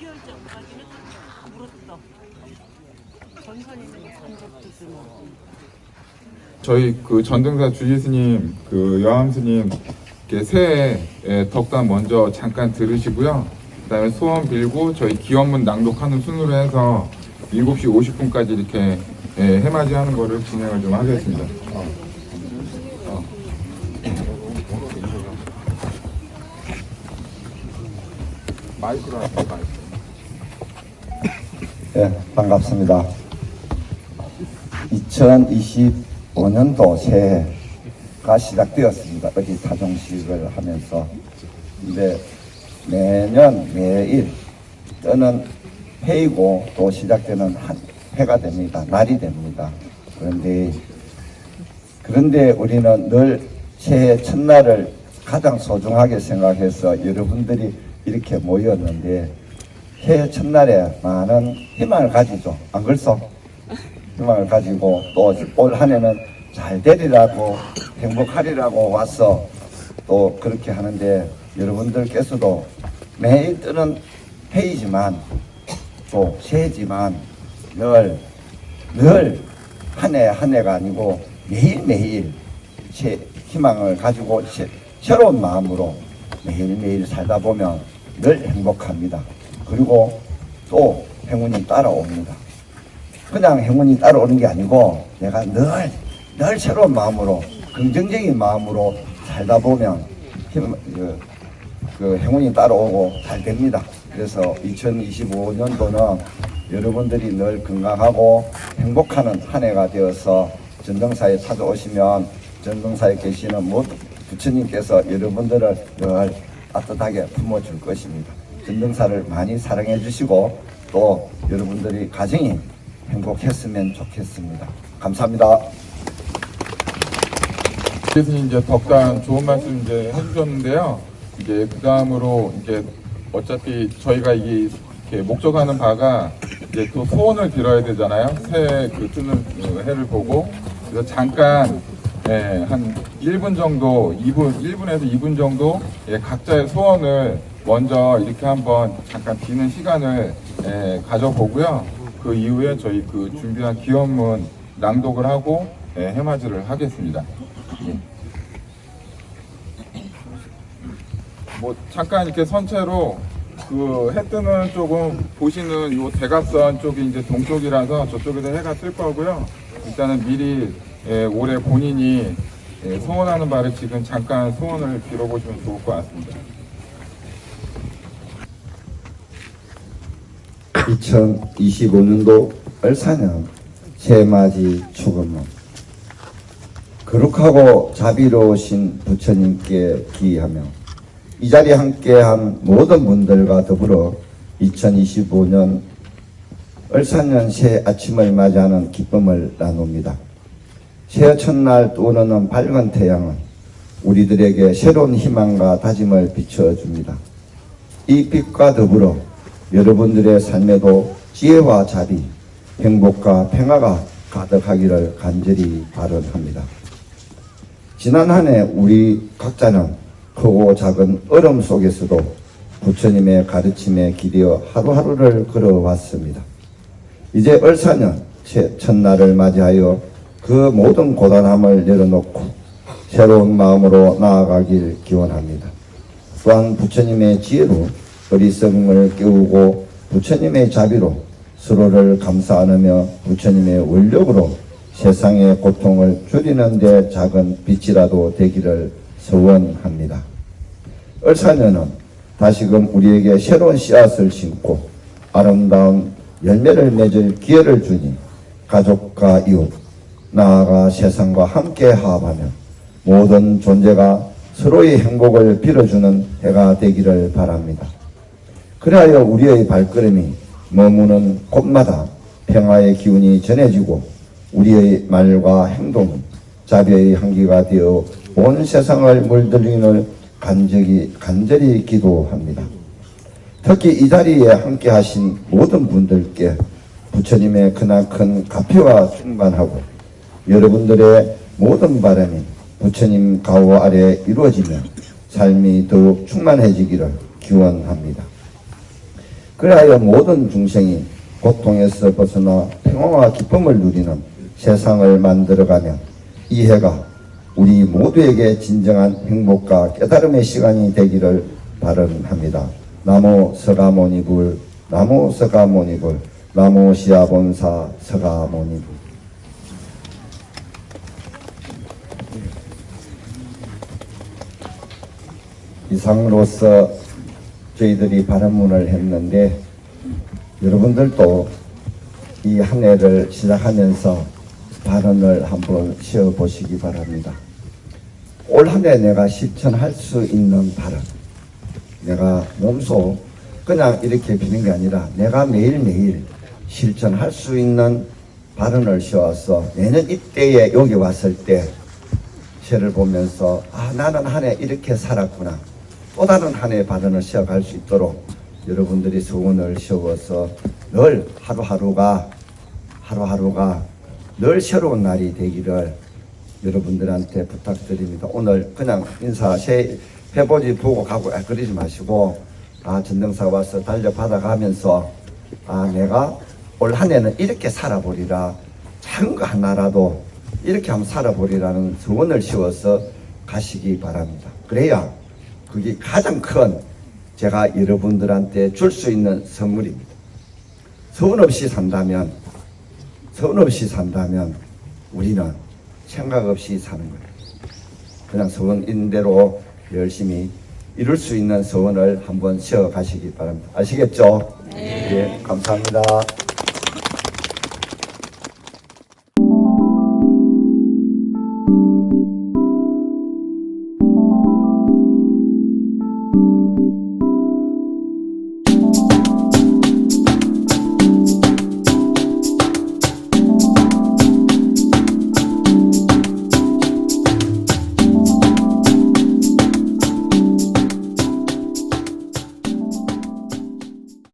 6개월 전까지는 다 물었어. 전선이는 한 적도 뭐. 저희 그 전등사 주지스님, 그 이렇게 새해 예, 덕담 먼저 잠깐 들으시고요. 그다음에 소원 빌고 저희 기원문 낭독하는 순으로 해서 7시 50분까지 이렇게 예, 해맞이 하는 거를 진행을 좀 하겠습니다. 어. 어. 마이크로 하세요, 마이크. 네, 반갑습니다. 2025년도 새해가 시작되었습니다. 어디 타종식을 하면서. 이제 매년 매일 뜨는 해이고 또 시작되는 한 해가 됩니다. 날이 됩니다. 그런데 그런데 우리는 늘 새해 첫날을 가장 소중하게 생각해서 여러분들이 이렇게 모였는데 새해 첫날에 많은 희망을 가지죠. 안 그렇소? 희망을 가지고 또 올 한 해는 잘 되리라고 행복하리라고 와서 또 그렇게 하는데 여러분들께서도 매일 뜨는 해이지만 또 새해지만 늘 늘 한 해 한 해가 아니고 매일매일 새 희망을 가지고 새, 새로운 마음으로 매일매일 살다 보면 늘 행복합니다. 그리고 또 행운이 따라옵니다. 그냥 행운이 따라오는 게 아니고 내가 늘, 늘 새로운 마음으로 긍정적인 마음으로 살다 보면 힘, 그, 그 행운이 따라오고 잘 됩니다. 그래서 2025년도는 여러분들이 늘 건강하고 행복하는 한 해가 되어서 전등사에 찾아오시면 전등사에 계시는 모든 부처님께서 여러분들을 늘 따뜻하게 품어줄 것입니다. 전등사를 많이 사랑해 주시고 또 여러분들이 가정이 행복했으면 좋겠습니다. 감사합니다. 교수님 이제 덕담 좋은 말씀 이제 해주셨는데요. 이제 그 다음으로 이제 어차피 저희가 이게 목적하는 바가 이제 또 소원을 빌어야 되잖아요. 새해 그 뜨는 그 해를 보고 그래서 잠깐 예, 한 1분 정도, 2분, 1분에서 2분 정도 예, 각자의 소원을 먼저 이렇게 한번 잠깐 비는 시간을 예, 가져보고요. 그 이후에 저희 그 준비한 기원문 낭독을 하고 예, 해맞이를 하겠습니다. 예. 뭐 잠깐 이렇게 선체로 그 해 뜨는 쪽은 보시는 요 대각선 쪽이 이제 동쪽이라서 저쪽에서 해가 뜰 거고요. 일단은 미리 예, 올해 본인이 예, 소원하는 바를 지금 잠깐 소원을 빌어보시면 좋을 것 같습니다. 2025년도 을사년 새맞이 축음문 거룩하고 자비로우신 부처님께 기하며 이 자리에 함께한 모든 분들과 더불어 2025년 을사년 새 아침을 맞이하는 기쁨을 나눕니다. 새해 첫날 떠오르는 밝은 태양은 우리들에게 새로운 희망과 다짐을 비춰줍니다. 이 빛과 더불어 여러분들의 삶에도 지혜와 자비, 행복과 평화가 가득하기를 간절히 바람합니다. 지난 한 해 우리 각자는 크고 작은 어려움 속에서도 부처님의 가르침에 기대어 하루하루를 걸어왔습니다. 이제 을사년 새 첫날을 맞이하여 그 모든 고단함을 내려놓고 새로운 마음으로 나아가길 기원합니다. 또한 부처님의 지혜로 어리석음을 깨우고 부처님의 자비로 서로를 감사 안으며 부처님의 원력으로 세상의 고통을 줄이는 데 작은 빛이라도 되기를 소원합니다. 을사년은 다시금 우리에게 새로운 씨앗을 심고 아름다운 열매를 맺을 기회를 주니 가족과 이웃, 나아가 세상과 함께 화합하며 모든 존재가 서로의 행복을 빌어주는 해가 되기를 바랍니다. 그리하여 우리의 발걸음이 머무는 곳마다 평화의 기운이 전해지고 우리의 말과 행동이 자비의 향기가 되어 온 세상을 물들이는 간절히, 간절히 기도합니다. 특히 이 자리에 함께 하신 모든 분들께 부처님의 크나큰 가표가 충만하고 여러분들의 모든 바람이 부처님 가호 아래 이루어지며 삶이 더욱 충만해지기를 기원합니다. 그리하여 모든 중생이 고통에서 벗어나 평화와 기쁨을 누리는 세상을 만들어가며 이 해가 우리 모두에게 진정한 행복과 깨달음의 시간이 되기를 바람합니다. 나무 서가모니불 나무 서가모니불 나무 시아본사 서가모니불 이상으로서 저희들이 발언문을 했는데 여러분들도 이 한 해를 시작하면서 발언을 한번 쉬어 보시기 바랍니다. 올 한 해 내가 실천할 수 있는 발언. 내가 몸소 그냥 이렇게 비는 게 아니라 내가 매일매일 실천할 수 있는 발언을 씌워서 내년 이때에 여기 왔을 때 시를 보면서 아 나는 한 해 이렇게 살았구나 또 다른 한해 발언을 시작할 수 있도록 여러분들이 소원을 씌워서 늘 하루하루가 하루하루가 늘 새로운 날이 되기를 여러분들한테 부탁드립니다. 오늘 그냥 인사 새 해보지 보고 가고 아, 그러지 마시고 아 전등사 와서 달려 받아가면서 아 내가 올 한 해는 이렇게 살아보리라 작은 거 하나라도 이렇게 한번 살아보리라는 소원을 씌워서 가시기 바랍니다. 그래야 그게 가장 큰 제가 여러분들한테 줄 수 있는 선물입니다. 소원 없이 산다면 소원 없이 산다면 우리는 생각 없이 사는 거예요. 그냥 소원인 대로 열심히 이룰 수 있는 소원을 한번 쉬어 가시기 바랍니다. 아시겠죠? 네. 감사합니다.